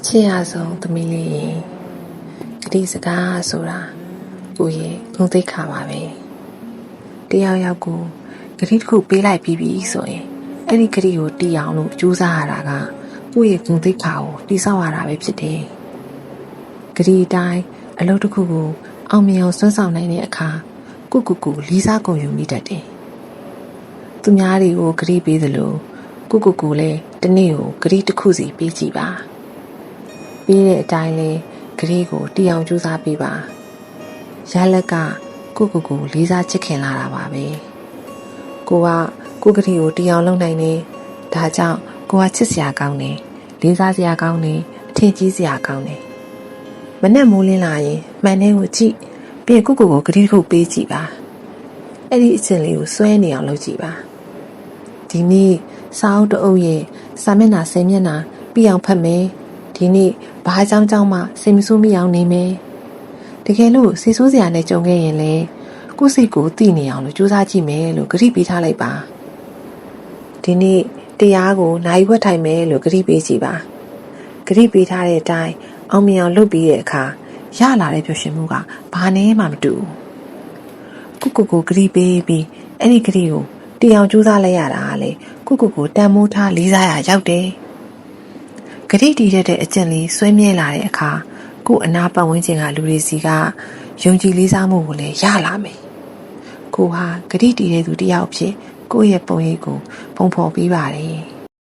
အချစ်ရဆုံးသမီးလေးရင်ဂတိစကားဆိုတာကိုရဲ့ဂုဏ်သိက္ခာပါပဲတယောက်ယောက်ကိုဂတိတစ်ခုပေးလိုက်ပြီးပြီဆိုရင်အဲ့ဒီဂတိကိုတီးအောင်လို့ကြိုးစားရတာကကိုယ့်ရဲ့ဂုဏ်သိက္ခာကိုတိဆောက်ရတာပဲဖြစ်တယ်ဂတိအတိုင်းအလုပ်တစ်ခုကိုအောင်မြင်အောင်စွမ်းဆောင်နိုင်တဲ့အခါကိုကိုကိုလေးစားကုန်ယူမိတတ်တယ်သူများတွေကိုဂတိပေးသလိုကိုကိုကိုလည်းတစ်နေ့ကိုဂတိတစ်ခုစီပေးကြည့်ပါ ပြီးတဲ့အတိုင်းလဲဂရေကိုတီအောင်ကြိုးစားပေးပါရလက်ကကိုကိုကိုလေးစားချစ်ခင်လာတာပါပဲကိုကကိုဂရေကိုတီအောင်လုပ်နိုင်တယ်ဒါကြောင့်ကိုကချစ်စရာကောင်းတယ်လေးစားစရာကောင်းတယ်အထင်ကြီးစရာကောင်းတယ်မနဲ့မိုးလင်းလာရင်မှန်တဲ့ကိုကြည့်ပြီးရင်ကိုကိုကိုဂရေတစ်ခုပေးကြည့်ပါအဲ့ဒီအချင်းလေးကိုစွဲနေအောင်လုပ်ကြည့်ပါဒီနေ့စာအုပ်တအုပ်ရဲ့စာမျက်နှာ10မျက်နှာပြအောင်ဖတ်မယ် ဒီနေ့ဘာအကြောင်းကြောင့်မှစိတ်မဆိုးမိအောင်နေမယ်တကယ်လို့စိတ်ဆိုးစရာနဲ့ကြုံခဲ့ရင်လေကိုယ့်စိတ်ကိုသိနေအောင်လို့ကြိုးစားကြည့်မယ်လို့ဂရိပေးထားလိုက်ပါဒီနေ့တရားကိုနိုင်ဝက်ထိုင်မယ်လို့ဂရိပေးကြည့်ပါဂရိပေးထားတဲ့အတိုင်းအောင်မြင်အောင်လုပ်ပြီးတဲ့အခါရလာတဲ့ပျော်ရွှင်မှုကဘာနဲ့မှမတူဘူးကိုကိုကိုဂရိပေးပြီးအဲ့ဒီဂရိကိုတရားကြိုးစားလိုက်ရတာကလေကိုကိုကိုတန်မိုးထားလေးစားရရောက်တယ် ဂရိတီးတတ်တဲ့အကျင့်လေးဆွဲမြဲလာတဲ့အခါကို့အနာပတ်ဝန်းကျင်ကလူတွေစီကယုံကြည်လေးစားမှုကိုလည်းရလာမယ်။ကိုဟာဂရိတီးတဲ့သူတစ်ယောက်ဖြစ်ကိုယ့်ရဲ့ပုံရိပ်ကိုပုံဖော်ပေးပါတယ်။